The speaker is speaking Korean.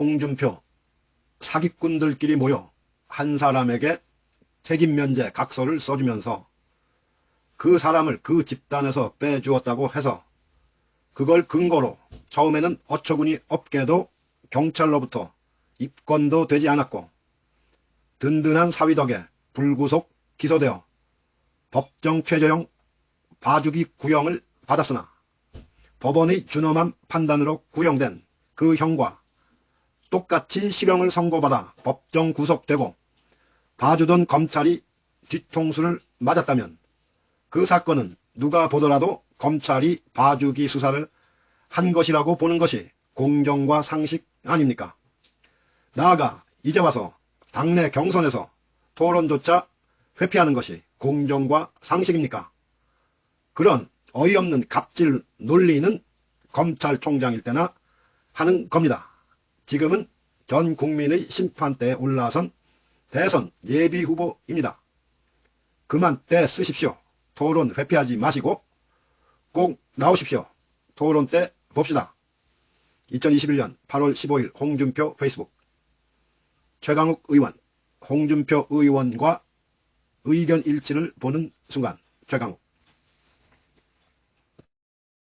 홍준표 사기꾼들끼리 모여 한 사람에게 책임 면제 각서를 써주면서 그 사람을 그 집단에서 빼주었다고 해서 그걸 근거로 처음에는 어처구니 없게도 경찰로부터 입건도 되지 않았고 든든한 사위 덕에 불구속 기소되어 법정 최저형 봐주기 구형을 받았으나 법원의 준엄한 판단으로 구형된 그 형과 똑같이 실형을 선고받아 법정 구속되고 봐주던 검찰이 뒤통수를 맞았다면 그 사건은 누가 보더라도 검찰이 봐주기 수사를 한 것이라고 보는 것이 공정과 상식 아닙니까? 나아가 이제 와서 당내 경선에서 토론조차 회피하는 것이 공정과 상식입니까? 그런 어이없는 갑질 논리는 검찰총장일 때나 하는 겁니다. 지금은 전 국민의 심판대에 올라선 대선 예비 후보입니다. 그만 때 쓰십시오. 토론 회피하지 마시고 꼭 나오십시오. 토론 때 봅시다. 2021년 8월 15일 홍준표 페이스북 최강욱 의원, 홍준표 의원과 의견 일치를 보는 순간 최강욱